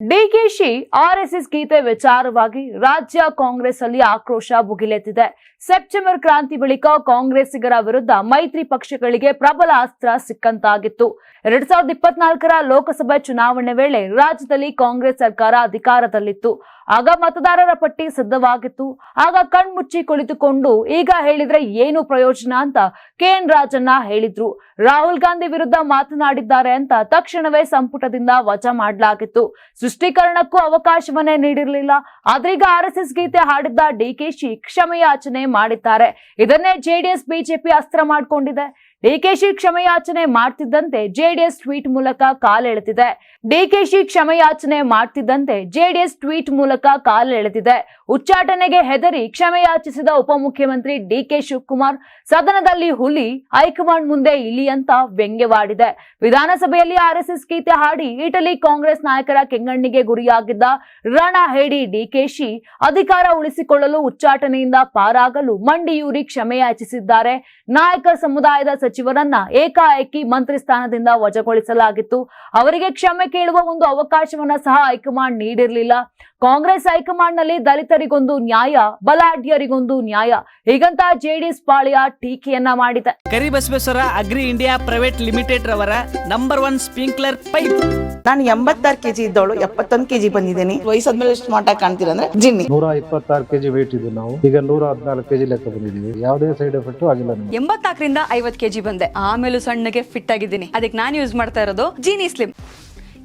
DKShi RSS ಗೀತೆ ವಿಚಾರವಾಗಿ ರಾಜ್ಯ ಕಾಂಗ್ರೆಸ್ ಅಲ್ಲಿ ಆಕ್ರೋಶ ಭುಗಿಲೆತ್ತಿದೆ. ಸೆಪ್ಟೆಂಬರ್ ಕ್ರಾಂತಿ ಬಳಿಕ ಕಾಂಗ್ರೆಸ್ಸಿಗರ ವಿರುದ್ಧ ಮೈತ್ರಿ ಪಕ್ಷಗಳಿಗೆ ಪ್ರಬಲ ಅಸ್ತ್ರ ಸಿಕ್ಕಂತಾಗಿತ್ತು. ಎರಡ್ ಸಾವಿರದ ಇಪ್ಪತ್ನಾಲ್ಕರ ಲೋಕಸಭೆ ಚುನಾವಣೆ ವೇಳೆ ರಾಜ್ಯದಲ್ಲಿ ಕಾಂಗ್ರೆಸ್ ಸರ್ಕಾರ ಅಧಿಕಾರದಲ್ಲಿತ್ತು. ಆಗ ಮತದಾರರ ಪಟ್ಟಿ ಸಿದ್ಧವಾಗಿತ್ತು. ಆಗ ಕಣ್ಮುಚ್ಚಿ ಕುಳಿತುಕೊಂಡು ಈಗ ಹೇಳಿದ್ರೆ ಏನು ಪ್ರಯೋಜನ ಅಂತ ಕೆಎನ್ ರಾಜಣ್ಣ ಹೇಳಿದ್ರು. ರಾಹುಲ್ ಗಾಂಧಿ ವಿರುದ್ಧ ಮಾತನಾಡಿದ್ದಾರೆ ಅಂತ ತಕ್ಷಣವೇ ಸಂಪುಟದಿಂದ ವಜಾ ಮಾಡಲಾಗಿತ್ತು. ಸೃಷ್ಟೀಕರಣಕ್ಕೂ ಅವಕಾಶವನ್ನೇ ನೀಡಿರಲಿಲ್ಲ. ಆದ್ರೀಗ ಆರ್ ಎಸ್ ಎಸ್ ಗೀತೆ ಹಾಡಿದ್ದ ಶಿ ಕ್ಷಮೆಯಾಚನೆ ಮಾಡಿದ್ದಾರೆ. ಇದನ್ನೇ ಜೆಡಿಎಸ್ ಬಿಜೆಪಿ ಅಸ್ತ್ರ ಮಾಡಿಕೊಂಡಿದೆ. ಡಿಕೆಶಿ ಕ್ಷಮೆಯಾಚನೆ ಮಾಡ್ತಿದ್ದಂತೆ ಜೆಡಿಎಸ್ ಟ್ವೀಟ್ ಮೂಲಕ ಕಾಲೆಳೆತಿದೆ ಡಿಕೆಶಿ ಕ್ಷಮೆಯಾಚನೆ ಮಾಡ್ತಿದ್ದಂತೆ ಜೆಡಿಎಸ್ ಟ್ವೀಟ್ ಮೂಲಕ ಕಾಲೆಳೆತಿದೆ ಉಚ್ಚಾಟನೆಗೆ ಹೆದರಿ ಕ್ಷಮೆಯಾಚಿಸಿದ ಉಪಮುಖ್ಯಮಂತ್ರಿ ಡಿಕೆ ಶಿವಕುಮಾರ್, ಸದನದಲ್ಲಿ ಹುಲಿ ಹೈಕಮಾಂಡ್ ಮುಂದೆ ಇಲಿ ಅಂತ ವ್ಯಂಗ್ಯವಾಡಿದೆ. ವಿಧಾನಸಭೆಯಲ್ಲಿ ಆರ್ಎಸ್ಎಸ್ ಗೀತೆ ಹಾಡಿ ಇಟಲಿ ಕಾಂಗ್ರೆಸ್ ನಾಯಕರ ಕೆಂಗಣ್ಣಿಗೆ ಗುರಿಯಾಗಿದ್ದ ರಣ ಹೇಡಿ ಡಿಕೆಶಿ ಅಧಿಕಾರ ಉಳಿಸಿಕೊಳ್ಳಲು ಉಚ್ಚಾಟನೆಯಿಂದ ಪಾರಾಗಲು ಮಂಡಿಯೂರಿ ಕ್ಷಮೆಯಾಚಿಸಿದ್ದಾರೆ. ನಾಯಕ ಸಮುದಾಯದ ಸಚಿವರನ್ನ ಏಕಾಏಕಿ ಮಂತ್ರಿ ಸ್ಥಾನದಿಂದ ವಜಾಗೊಳಿಸಲಾಗಿತ್ತು. ಅವರಿಗೆ ಕ್ಷಮೆ ಕೇಳುವ ಒಂದು ಅವಕಾಶವನ್ನ ಸಹ ಹೈಕಮಾಂಡ್ ನೀಡಿರಲಿಲ್ಲ. ಕಾಂಗ್ರೆಸ್ ಹೈಕಮಾಂಡ್ನಲ್ಲಿ ದಲಿತರಿಗೊಂದು ನ್ಯಾಯ ಬಲಾಢ್ಯರಿಗೊಂದು ನ್ಯಾಯ. ಹೀಗಂತ ಜೆಡಿಎಸ್ ಪಾಳ್ಯ ಟೀಕೆಯನ್ನ ಮಾಡಿದೆ. Karibasaveshwara agri India private limited ರವರ ನಂಬರ್ ಒನ್ ಸ್ಪ್ರಿಂಕ್ಲರ್ ಪೈಪ್. ನಾನು ಎಂಬತ್ತಾರು ಕೆಜಿ ಇದ್ದವಳು ಎಪ್ಪತ್ತೊಂದು ಕೆಜಿ ಬಂದಿದ್ದೀನಿ. ವಯಸ್ಸಾದ್ಮೇಲೆ ಎಷ್ಟು ಮಾಟ ಕಾಣ್ತೀರಾ ಅಂದ್ರೆ ಜಿನ್ನಿ. ನೂರ ಇಪ್ಪತ್ತಾರು ಕೆಜಿ ವೇಟ್ ಇದ್ದು ನಾವು. ಈಗ ನೂರ ಹದಿನಾಲ್ಕು ಕೆಜಿ ಲೆಕ್ಕ ಬಂದಿದ್ದೀವಿ. ಯಾವುದೇ ಸೈಡ್ ಎಫೆಕ್ಟ್ ಆಗಿಲ್ಲ ಎಂಬತ್ತಾಕರಿಂದ ಎಂಬತ್ನಾಲ್ಕರಿಂದ ಐವತ್ ಕೆಜಿ ಬಂದೆ. ಆಮೇಲೆ ಸಣ್ಣಗೆ ಫಿಟ್ ಆಗಿದ್ದೀನಿ. ಅದಕ್ಕೆ ನಾನು ಯೂಸ್ ಮಾಡ್ತಾ ಇರೋದು ಜೀನಿ ಸ್ಲಿಮ್